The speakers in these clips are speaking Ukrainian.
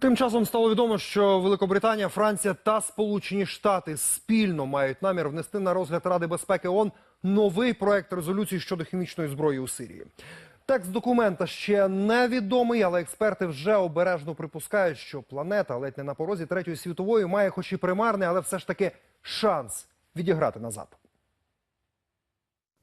Тим часом стало відомо, що Великобританія, Франція та Сполучені Штати спільно мають намір внести на розгляд Ради безпеки ООН новий проект резолюції щодо хімічної зброї у Сирії. Текст документа ще невідомий, але експерти вже обережно припускають, що планета ледь не на порозі третьої світової має, хоч і примарний, але все ж таки шанс відіграти назад.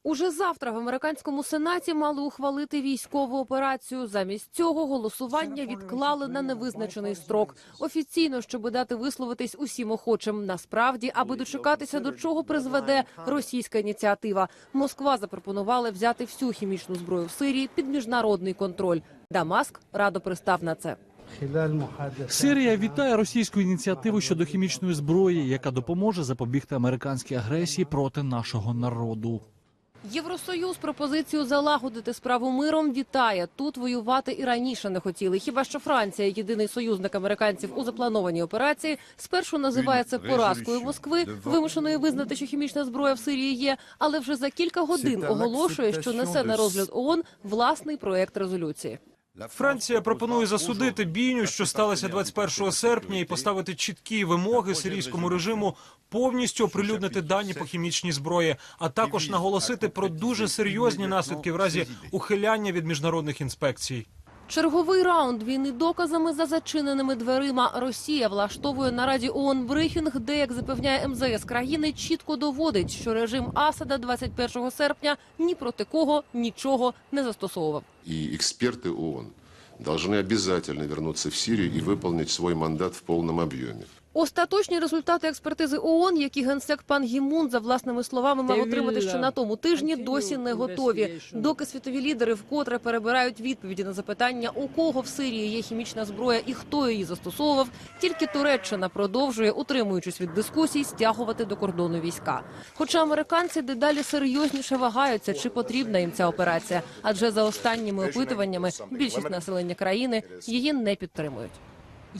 Уже завтра в американському сенаті мали ухвалити військову операцію. Замість цього голосування відклали на невизначений строк. Офіційно, щоб дати висловитись усім охочим. Насправді, аби дочекатися, до чого призведе російська ініціатива. Москва запропонувала взяти всю хімічну зброю в Сирії під міжнародний контроль. Дамаск радо пристав на це. Сирія вітає російську ініціативу щодо хімічної зброї, яка допоможе запобігти американській агресії проти нашого народу. Євросоюз пропозицію залагодити справу миром вітає. Тут воювати і раніше не хотіли. Хіба що Франція, єдиний союзник американців у запланованій операції, спершу називає це поразкою Москви, вимушеної визнати, що хімічна зброя в Сирії є, але вже за кілька годин оголошує, що несе на розгляд ООН власний проект резолюції. Франція пропонує засудити бійню, що сталося 21 серпня, і поставити чіткі вимоги сирійському режиму повністю оприлюднити дані по хімічній зброї, а також наголосити про дуже серйозні наслідки в разі ухиляння від міжнародних інспекцій. Черговий раунд війни доказами за зачиненими дверима. Росія влаштовує на раді ООН брифінг, де, як запевняє МЗС країни, чітко доводить, що режим Асада 21 серпня ні проти кого нічого не застосовував. и эксперты ООН должны обязательно вернуться в Сирию и выполнить свой мандат в полном объеме. Остаточні результати експертизи ООН, які генсек пан Гімун за власними словами мав отримати ще на тому тижні, досі не готові. Доки світові лідери вкотре перебирають відповіді на запитання, у кого в Сирії є хімічна зброя і хто її застосовував, тільки Туреччина продовжує, утримуючись від дискусій, стягувати до кордону війська. Хоча американці дедалі серйозніше вагаються, чи потрібна їм ця операція, адже за останніми опитуваннями більшість населення країни її не підтримують.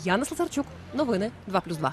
Яна Слесарчук, новини 2+,2.